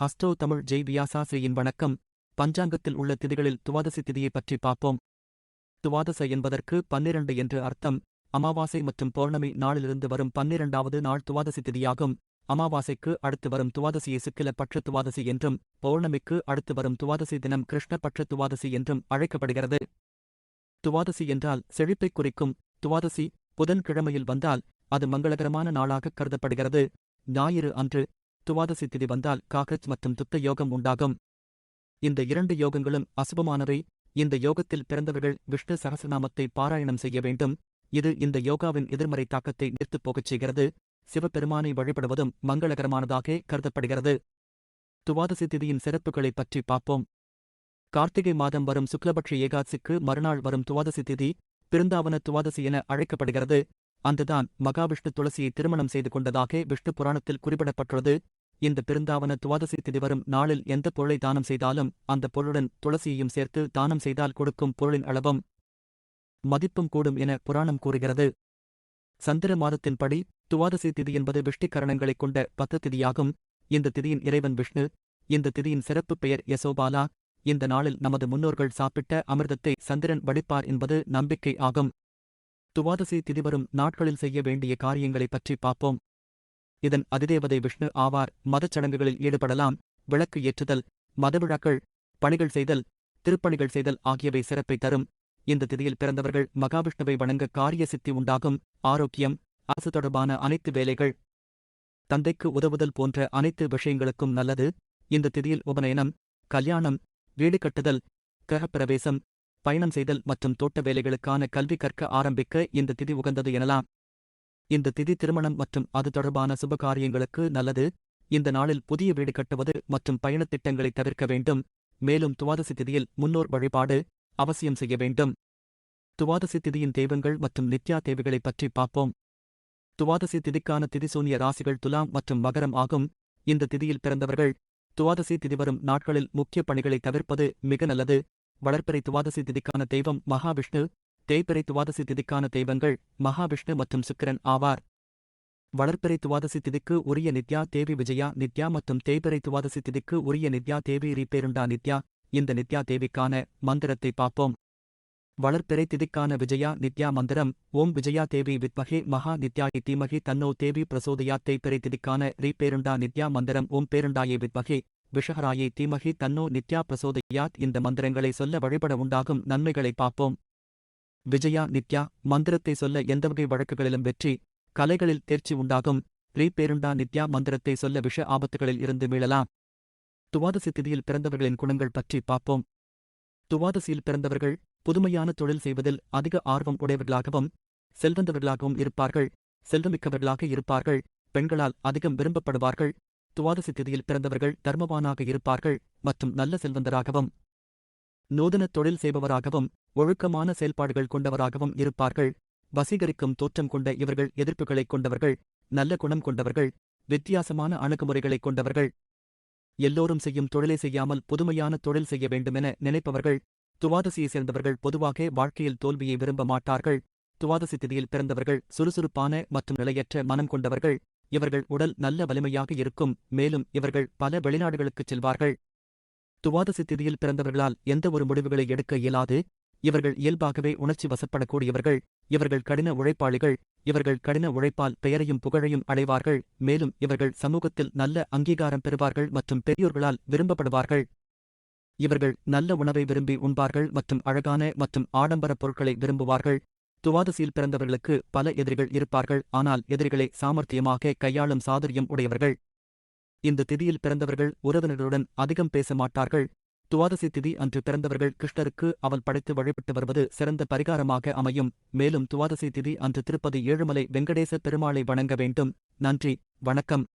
ஹஸ்டோ தமிழ் ஜெய் வியாசாசிரியின் வணக்கம். பஞ்சாங்கத்தில் உள்ள திதிகளில் துவாதசி திதியை பற்றி பார்ப்போம். துவாதச என்பதற்கு பன்னிரண்டு என்று அர்த்தம். அமாவாசை மற்றும் பௌர்ணமி நாளிலிருந்து வரும் பன்னிரண்டாவது நாள் துவாதசி திதியாகும். அமாவாசைக்கு அடுத்து வரும் துவாதசியை சுக்கில பட்ச துவாதசி என்றும் பௌர்ணமிக்கு அடுத்து வரும் துவாதசி தினம் கிருஷ்ண பட்ச துவாதசி என்றும் அழைக்கப்படுகிறது. துவாதசி என்றால் செழிப்பைக் குறிக்கும். துவாதசி புதன்கிழமையில் வந்தால் அது மங்களகரமான நாளாக கருதப்படுகிறது. ஞாயிறு அன்று துவாதசி திதி வந்தால் காகஜ் மற்றும் துத்த யோகம் உண்டாகும். இந்த இரண்டு யோகங்களும் அசுபமானவை. இந்த யோகத்தில் பிறந்தவர்கள் விஷ்ணு சகசநாமத்தை பாராயணம் செய்ய வேண்டும். இது இந்த யோகாவின் எதிர்மறை தாக்கத்தை நிறுத்துப் போகச் செய்கிறது. சிவபெருமானை வழிபடுவதும் மங்களகரமானதாக கருதப்படுகிறது. துவாதசி திதியின் சிறப்புகளைப் பற்றி பார்ப்போம். கார்த்திகை மாதம் வரும் சுக்லபட்ச ஏகாசிக்கு மறுநாள் வரும் துவாதசி திதி பிருந்தாவன துவாதசி என அழைக்கப்படுகிறது. அன்றுதான் மகாவிஷ்ணு துளசியை திருமணம் செய்து கொண்டதாக விஷ்ணு புராணத்தில் குறிப்பிடப்பட்டுள்ளது. இந்த பிருந்தாவன துவாதசி திதி வரும் நாளில் எந்த பொருளை தானம் செய்தாலும் அந்த பொருளுடன் துளசியையும் சேர்த்து தானம் செய்தால் கொடுக்கும் பொருளின் அளவும் மதிப்பும் கூடும் என புராணம் கூறுகிறது. சந்திர மாதத்தின்படி துவாதசி திதி என்பது விஷ்டிகரணங்களைக் கொண்ட பத்து திதியாகும். இந்த திதியின் இறைவன் விஷ்ணு இந்த திதியின் சிறப்பு பெயர் யசோபாலா. இந்த நாளில் நமது முன்னோர்கள் சாப்பிட்ட அமிர்தத்தை சந்திரன் வடிப்பார் என்பது நம்பிக்கை ஆகும். துவாதசி திதிவரும் நாட்களில் செய்ய வேண்டிய காரியங்களைப் பற்றி பார்ப்போம். இதன் அதிதேவதை விஷ்ணு ஆவார் மதச் சடங்குகளில் ஈடுபடலாம் விளக்கு ஏற்றுதல் மதவிழாக்கள் பணிகள் செய்தல் திருப்பணிகள் செய்தல் ஆகியவை சிறப்பை தரும். இந்த திதியில் பிறந்தவர்கள் மகாவிஷ்ணுவை வணங்க காரிய சித்தி உண்டாகும். ஆரோக்கியம் அரசு தொடர்பான அனைத்து வேலைகள். தந்தைக்கு உதவுதல் போன்ற அனைத்து விஷயங்களுக்கும் நல்லது. இந்த திதியில் உபநயனம் கல்யாணம் வீடு கட்டுதல் கிரகப்பிரவேசம் பயணம் செய்தல் மற்றும் தோட்ட வேலைகளுக்கான கல்வி கற்க ஆரம்பிக்க இந்த திதி உகந்தது எனலாம். இந்த திதி திருமணம் மற்றும் அது தொடர்பான சுபகாரியங்களுக்கு நல்லது. இந்த நாளில் புதிய வீடு கட்டுவது மற்றும் பயணத் திட்டங்களை தவிர்க்க வேண்டும். மேலும் துவாதசி திதியில் முன்னோர் வழிபாடு அவசியம் செய்ய வேண்டும். துவாதசி திதியின் தெய்வங்கள் மற்றும் நித்யா தேவைகளைப் பற்றி பார்ப்போம். துவாதசி திதிக்கான திதிசூனிய ராசிகள் துலாம் மற்றும் மகரம் ஆகும். இந்த திதியில் பிறந்தவர்கள் துவாதசி திதி வரும் நாட்களில் முக்கிய பணிகளை தவிர்ப்பது மிக நல்லது. வளர்ப்பிறை துவாதசி திதிக்கான தெய்வம் மகாவிஷ்ணு தேய்பிறை துவாதசி திதிக்கான தெய்வங்கள் மகாவிஷ்ணு மற்றும் சுக்கிரன் ஆவார். வளர்ப்பிறை துவாதசி திதிக்கு உரிய நித்யா தேவி விஜயா நித்யா மற்றும் தேய்பிறை துவாதசி திதிக்கு உரிய நித்யா தேவி ரீபேருண்டா நித்யா இந்த நித்யா தேவிக்கான மந்திரத்தை பார்ப்போம். வளர்ப்பிறை திதிக்கான விஜயா நித்யா மந்திரம் ஓம் விஜயா தேவி வித்மகே மகா நித்யாயி தீமகி தன்னோ தேவி பிரசோதயா தேய்பிறை திதிக்கான ரீபேருண்டா நித்யா மந்திரம் ஓம் பேருண்டாயே வித்மகே விஷஹராயை தீமகி தன்னோ நித்யா பிரசோதயாத் இந்த மந்திரங்களை சொல்ல வழிபட உண்டாகும் நன்மைகளை பார்ப்போம். விஜயா நித்யா மந்திரத்தை சொல்ல எந்த வகை வழக்குகளிலும் வெற்றி கலைகளில் தேர்ச்சி உண்டாகும். ரீபேருண்டா நித்யா மந்திரத்தை சொல்ல விஷ ஆபத்துகளில் இருந்து மீளலாம். துவாதசி திதியில் பிறந்தவர்களின் குணங்கள் பற்றி பார்ப்போம். துவாதசியில் பிறந்தவர்கள் புதுமையான தொழில் செய்வதில் அதிக ஆர்வம் உடையவர்களாகவும் செல்வந்தவர்களாகவும் இருப்பார்கள். செல்வமிக்கவர்களாக இருப்பார்கள். பெண்களால் அதிகம் விரும்பப்படுவார்கள். துவாதசி திதியில் பிறந்தவர்கள் தர்மவானாக இருப்பார்கள் மற்றும் நல்ல செல்வந்தராகவும் நூதன தொழில் செய்பவராகவும் ஒழுக்கமான செயல்பாடுகள் கொண்டவராகவும் இருப்பார்கள். வசீகரிக்கும் தோற்றம் கொண்ட இவர்கள் எதிர்ப்புகளைக் கொண்டவர்கள் நல்ல குணம் கொண்டவர்கள் வித்தியாசமான அணுகுமுறைகளைக் கொண்டவர்கள். எல்லோரும் செய்யும் தொழிலை செய்யாமல் புதுமையான தொழில் செய்ய வேண்டுமென நினைப்பவர்கள் துவாதசியை சேர்ந்தவர்கள் பொதுவாக வாழ்க்கையில் தோல்வியை விரும்ப மாட்டார்கள். துவாதசி திதியில் பிறந்தவர்கள் சுறுசுறுப்பான மற்றும் நிலையற்ற மனம் கொண்டவர்கள் இவர்கள் உடல் நல்ல வலிமையாக இருக்கும் மேலும் இவர்கள் பல வெளிநாடுகளுக்குச் செல்வார்கள். துவாதசி திதியில் பிறந்தவர்களால் எந்த ஒரு முடிவுகளை எடுக்க இயலாது. இவர்கள் இயல்பாகவே உணர்ச்சி வசப்படக்கூடியவர்கள். இவர்கள் கடின உழைப்பாளிகள். இவர்கள் கடின உழைப்பால் பெயரையும் புகழையும் அடைவார்கள். மேலும் இவர்கள் சமூகத்தில் நல்ல அங்கீகாரம் பெறுவார்கள் மற்றும் பெரியோர்களால் விரும்பப்படுவார்கள். இவர்கள் நல்ல உணவை விரும்பி உண்பார்கள் மற்றும் அழகான மற்றும் ஆடம்பர பொருட்களை விரும்புவார்கள். துவாதசியில் பிறந்தவர்களுக்கு பல எதிரிகள் இருப்பார்கள் ஆனால் எதிரிகளை சாமர்த்தியமாக கையாளும் சாதுரியம் உடையவர்கள். இந்த திதியில் பிறந்தவர்கள் உறவினர்களுடன் அதிகம் பேச மாட்டார்கள். துவாதசி திதி அன்று பிறந்தவர்கள் கிருஷ்ணருக்கு அவள் படைத்து வழிபட்டு வருவது சிறந்த பரிகாரமாக அமையும். மேலும் துவாதசி திதி அன்று திருப்பதி ஏழுமலை வெங்கடேச பெருமாளை வணங்க வேண்டும். நன்றி வணக்கம்.